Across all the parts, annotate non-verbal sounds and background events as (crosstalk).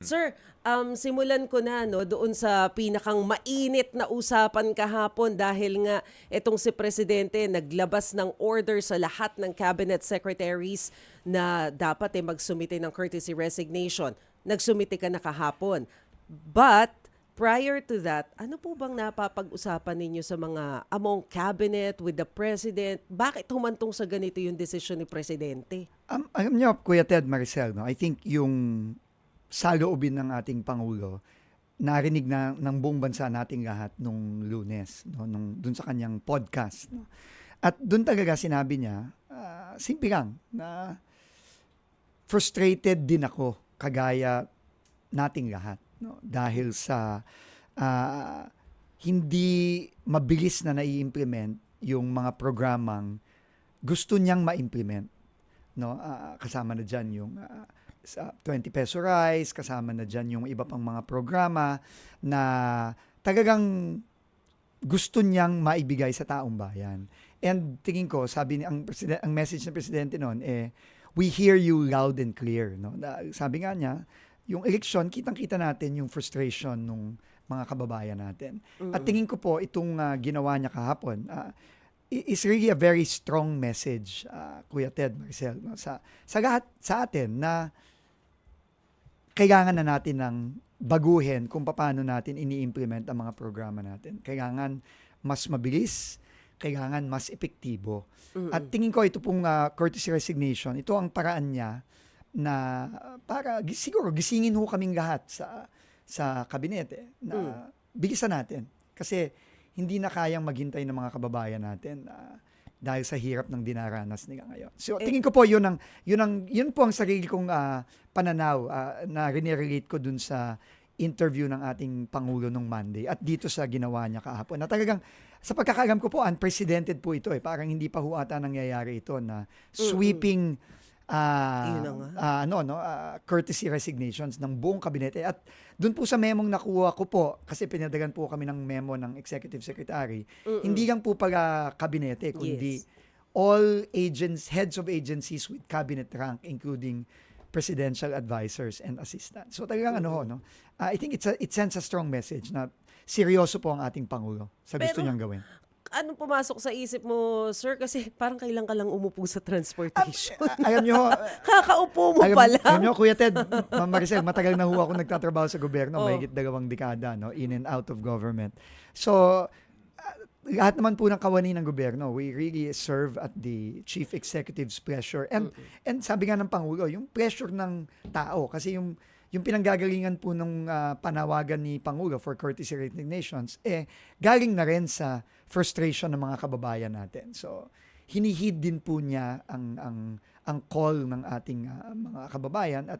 Sir, um, simulan ko na no, doon sa pinakang mainit na usapan kahapon dahil nga itong si Presidente naglabas ng order sa lahat ng cabinet secretaries na dapat eh magsumite ng courtesy resignation. Nagsumite ka na kahapon. But prior to that, ano po bang napapag-usapan ninyo sa mga among cabinet with the President? Bakit humantong sa ganito yung desisyon ni Presidente? Um, alam niyo, Kuya Ted Maricel, no, I think yung saloobin ng ating Pangulo, narinig na ng buong bansa nating lahat nung lunes, no, nung, dun sa kanyang podcast. No. At dun talaga sinabi niya, ah, simple lang, na frustrated din ako, kagaya nating lahat. No, dahil sa ah, hindi mabilis na nai-implement yung mga programang gusto niyang ma-implement no Ah, kasama na diyan yung ah, sa 20 peso rice kasama na diyan yung iba pang mga programa na talagang gusto niyang maibigay sa taong bayan. And tingin ko sabi ni ang president ang message ng presidente noon eh we hear you loud and clear no? Na- sabi nga niya yung election kitang-kita natin yung frustration nung mga kababayan natin. At tingin ko po itong ah, ginawa niya kahapon ah, i- is really a very strong message, uh, Kuya Ted Marcel, no? sa, sa lahat sa atin na kailangan na natin ng baguhin kung paano natin ini-implement ang mga programa natin. Kailangan mas mabilis, kailangan mas epektibo. At tingin ko ito pong uh, courtesy resignation, ito ang paraan niya na para siguro gisingin ho kaming lahat sa sa kabinete na bilisan natin. Kasi hindi na kayang maghintay ng mga kababayan natin ah, dahil sa hirap ng dinaranas nila ngayon. So Eh- tingin ko po yun ang yun ang yun po ang sarili kong ah, pananaw ah, na rinirelate ko dun sa interview ng ating pangulo nung Monday at dito sa ginawa niya kahapon. Na talagang sa pagkakalam ko po unprecedented po ito eh. Parang hindi pa ho ata nangyayari ito na sweeping ah, Nga. ah, ano no? Ah, courtesy resignations ng buong kabinete. At doon po sa memong nakuha ko po kasi pinadagan po kami ng memo ng executive secretary hindi lang po pala kabinete kundi Yes. all agents heads of agencies with cabinet rank including presidential advisors and assistants. So talagang ano ho, no? Ah, I think it's a, it sends a strong message na seryoso po ang ating pangulo sa gusto Pero- niyang gawin Anong pumasok sa isip mo, sir? Kasi parang kailan ka lang umupo sa transportation. Alam niyo ho, (laughs) Kakaupo mo alam, pa lang. alam niyo, Kuya Ted, Ma'am Maricel, matagal na ho ako nagtatrabaho sa gobyerno, Oh. mahigit dalawang dekada, no, in and out of government. So, ah, lahat naman po ng kawani ng gobyerno, we really serve at the chief executive's pressure. And, and sabi nga ng Pangulo, yung pressure ng tao, kasi yung yung pinanggagalingan po ng panawagan ni Pangulo for courtesy resignations, eh, galing na rin sa frustration ng mga kababayan natin. So, hinihid din po niya ang ang ang call ng ating ah, mga kababayan at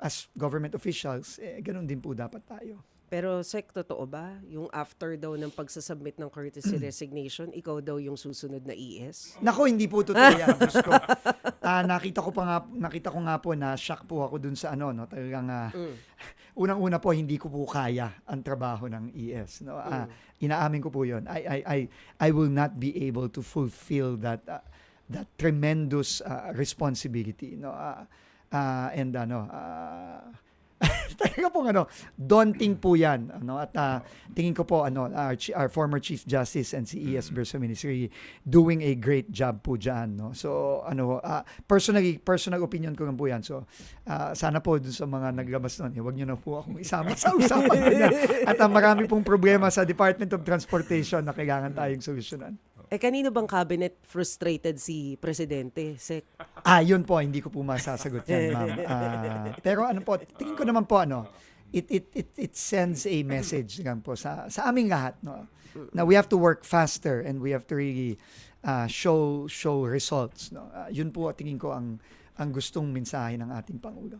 as government officials, eh, ganun din po dapat tayo. Pero Sek, totoo ba? Yung after daw ng pagsasubmit ng courtesy resignation, ikaw daw yung susunod na ES? Nako, hindi po totoo yan. Diyos ko. (laughs) Ah, nakita ko pa nga, nakita ko nga po na shock po ako dun sa ano, no, talagang ah, (laughs) unang-una po hindi ko po kaya ang trabaho ng ES, no. Ah, inaamin ko po 'yon. I I I I will not be able to fulfill that ah, that tremendous ah, responsibility, no. Ah, ah, and ano, ah, (laughs) talaga pong ano, daunting po yan. Ano, at ah, tingin ko po, ano, our, our former Chief Justice and si E.S. Bersamin is really doing a great job po dyan. No? So, ano, ah, personally, personal opinion ko lang po yan. So, ah, sana po dun sa mga naglabas nun, eh, wag nyo na po akong isama sa usapan na. (laughs) At ah, marami pong problema sa Department of Transportation na kailangan tayong solusyonan. Eh, kanino bang cabinet frustrated si Presidente, Sek? Ah, yun po, hindi ko po masasagot yan, ma'am. (laughs) Ah, pero ano po, tingin ko naman po ano, it it it it sends a message lang po sa sa aming lahat, no. Na we have to work faster and we have to really ah, show show results, no. Ah, yun po tingin ko ang ang gustong mensahe ng ating pangulo.